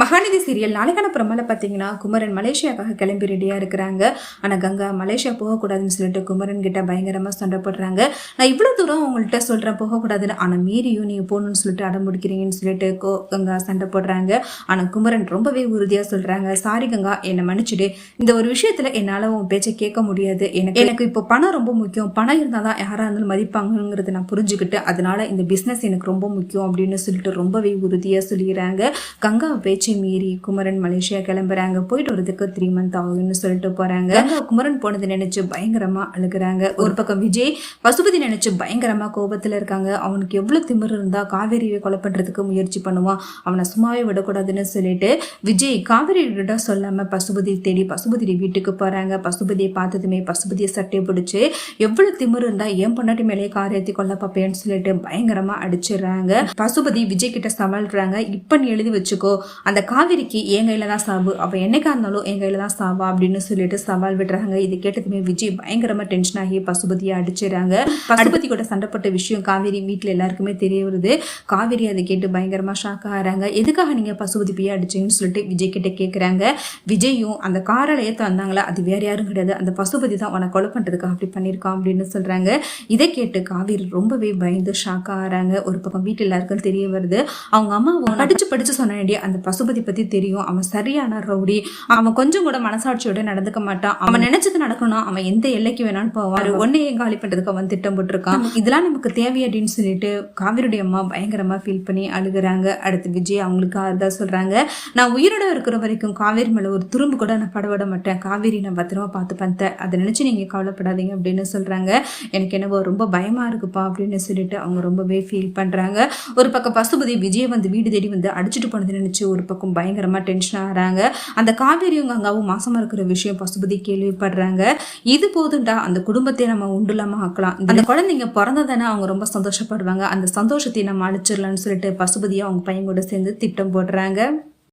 Mahanadi serial நாளைக்கான புறமலை பார்த்தீங்கன்னா குமரன் மலேசியாக்காக கிளம்பி ரெடியாக இருக்கிறாங்க. ஆனால் கங்கா மலேசியா போகக்கூடாதுன்னு சொல்லிட்டு குமரன் கிட்ட பயங்கரமாக சண்டை போடுறாங்க நான் இவ்வளோ தூரம் உங்கள்கிட்ட சொல்கிறேன் போகக்கூடாதுன்னு. ஆனால் மீறியும் நீங்கள் போகணும்னு சொல்லிட்டு அடம் முடிக்கிறீங்கன்னு சொல்லிட்டு கோ கங்கா சண்டை போடுறாங்க ஆனால் குமரன் ரொம்பவே உறுதியாக சொல்கிறாங்க சாரி கங்கா என்னை மன்னிச்சிடு. இந்த ஒரு விஷயத்தில் என்னால் உன் பேச்சை கேட்க முடியாது. எனக்கு எனக்கு இப்போ பணம் ரொம்ப முக்கியம். பணம் இருந்தால் தான் யாராக இருந்தாலும் மதிப்பாங்கங்கிறத நான் புரிஞ்சுக்கிட்டு அதனால இந்த பிஸ்னஸ் எனக்கு ரொம்ப முக்கியம் அப்படின்னு சொல்லிட்டு ரொம்பவே உறுதியாக சொல்லிடுறாங்க. கங்கா பேச்சு மீறி குமரன் மலேசியா கிளம்புறாங்க. போயிட்டு வரதுக்கு த்ரீ மந்த் ஆகும்னு சொல்லிட்டு போறாங்க. குமரன் போனது நினைச்சு பயங்கரமா அழுகுறாங்க. ஒரு பக்கம் விஜய் பசுபதி நினைச்சு பயங்கரமா கோபத்துல இருக்காங்க. அவனுக்கு எவ்வளவு திமிரு இருந்தா காவேரியை கொலை பண்றதுக்கு முயற்சி பண்ணுவான். அவனை சும்மாவே விடக்கூடாதுன்னு சொல்லிட்டு விஜய் காவேரி கிட்ட சொல்லாம பசுபதி தேடி பசுபதி வீட்டுக்கு போறாங்க. பசுபதியை பார்த்ததுமே பசுபதியை சட்டையை பிடிச்சு எவ்வளவு திமிரு இருந்தா என் பொண்டாட்டி மேலேயே கார் ஏத்தி கொல்ல பாப்பேன்னு சொல்லிட்டு பயங்கரமா அடிச்சிடுறாங்க. பசுபதி விஜய் கிட்ட சவால்றாங்க. இப்ப நீ எழுதி வச்சுக்கோ. அந்த காவிரிக்கு என் கையில் தான் சாவு அவள் என்னைக்கா இருந்தாலும் என் கையில தான் சாவா அப்படின்னு சொல்லிட்டு சவால் விடுறாங்க இது கேட்டதுமே விஜய் பயங்கரமாக டென்ஷன் ஆகி பசுபதியை அடிச்சிடறாங்க. பசுபதி கூட சண்டைப்பட்ட விஷயம் காவேரி வீட்டில் எல்லாருக்குமே தெரிய வருது. காவேரி அதை கேட்டு பயங்கரமா ஷாக் ஆகிறாங்க. எதுக்காக நீங்க பசுபதி போய் அடிச்சீங்கன்னு சொல்லிட்டு விஜய் கிட்ட கேட்குறாங்க விஜயும் அந்த காரால் ஏற்ற வந்தாங்களா அது வேற யாரும் கிடையாது. அந்த பசுபதி தான் உனக்கு கொலை பண்ணுறதுக்காக அப்படி பண்ணியிருக்கான் அப்படின்னு சொல்றாங்க. இதை கேட்டு காவேரி ரொம்பவே பயந்து ஷாக் ஆகிறாங்க. ஒரு பக்கம் வீட்டில் எல்லாருக்கும் தெரிய வருது. அவங்க அம்மா படிச்சு படிச்சு சொன்ன அந்த பசு பசுபதி பத்தி தெரியும். அவன் சரியான ரவுடி. அவன் கொஞ்சம் கூட மனசாட்சியோட நடந்துக்க மாட்டான். அவன் நினைச்சது நடக்கணும் அவன் எந்த எல்லைக்கு வேணாலும் போவான். ஒன்னையே காலி பண்றதுக்கு அவன் திட்டம் போட்டிருக்கான். இதெல்லாம் நமக்கு தேவை அப்படின்னு சொல்லிட்டு காவிரியுடைய அம்மா பயங்கரமா ஃபீல் பண்ணி அழுகுறாங்க. அடுத்து விஜய் அவங்களுக்கு ஆறுதா சொல்றாங்க. நான் உயிரோட இருக்கிற வரைக்கும் காவேரி மேல ஒரு துரும்பு கூட நான் படவிட மாட்டேன். காவேரி நான் பத்திரமா பார்த்து பார்த்தேன் அதை நினைச்சு நீங்க கவலைப்படாதீங்க அப்படின்னு சொல்றாங்க. எனக்கு என்னவோ ரொம்ப பயமா இருக்குப்பா அப்படின்னு சொல்லிட்டு அவங்க ரொம்பவே ஃபீல் பண்றாங்க. ஒரு பக்கம் பசுபதி விஜய் வந்து வீடு தேடி வந்து அடிச்சுட்டு போனது நினைச்சு ஒரு பக்கம் பயங்கரமாக டென்ஷன் ஆகிறாங்க. அந்த காவேரியும் கங்காவும் மாசமாக இருக்கிற விஷயம் பசுபதி கேள்விப்படுறாங்க. இது போதுண்டா அந்த குடும்பத்தை நம்ம உண்டுலாமல் ஆக்கலாம். அந்த குழந்தைங்க பிறந்ததானே அவங்க ரொம்ப சந்தோஷப்படுவாங்க. அந்த சந்தோஷத்தை நம்ம அழிச்சிடலாம்னு சொல்லிட்டு பசுபதியை அவங்க பையன் கூட சேர்ந்து திட்டம் போடுறாங்க.